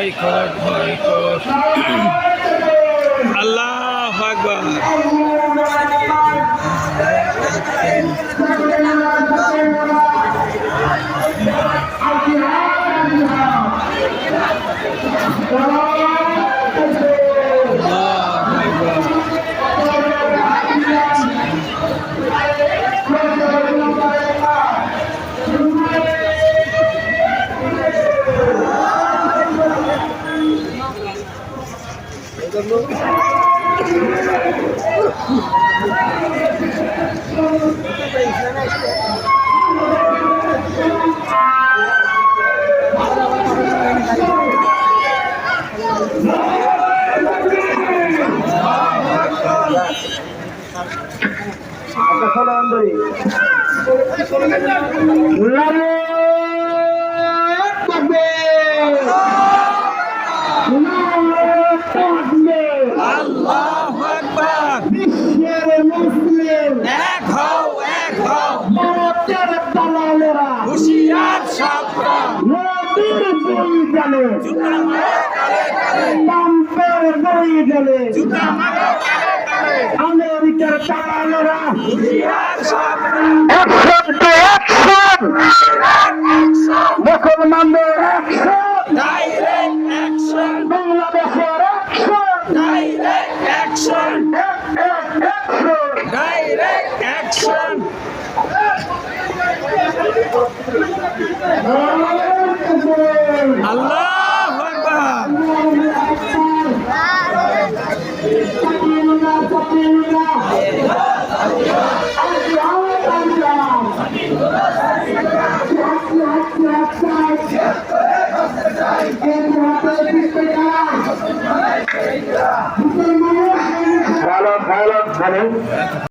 ভয় কর আল্লাহ আকবার। জন্য আচ্ছা শোনো অন্তরী আল্লাহু আকবার। এক হও এক হও। হুশিয়ার সাবধান জুতা মারো কালে কালে। জুতা মারো কালে কালে। আমেরিকার দালালেরা। হুশিয়ার সাবধান অ্যাকশন টু অ্যাকশন মুসলমানদের অ্যাকশন ডাইরেক্ট অ্যাকশন বাংলাদেশের আল্লাহু ভালো ভালো ভালো।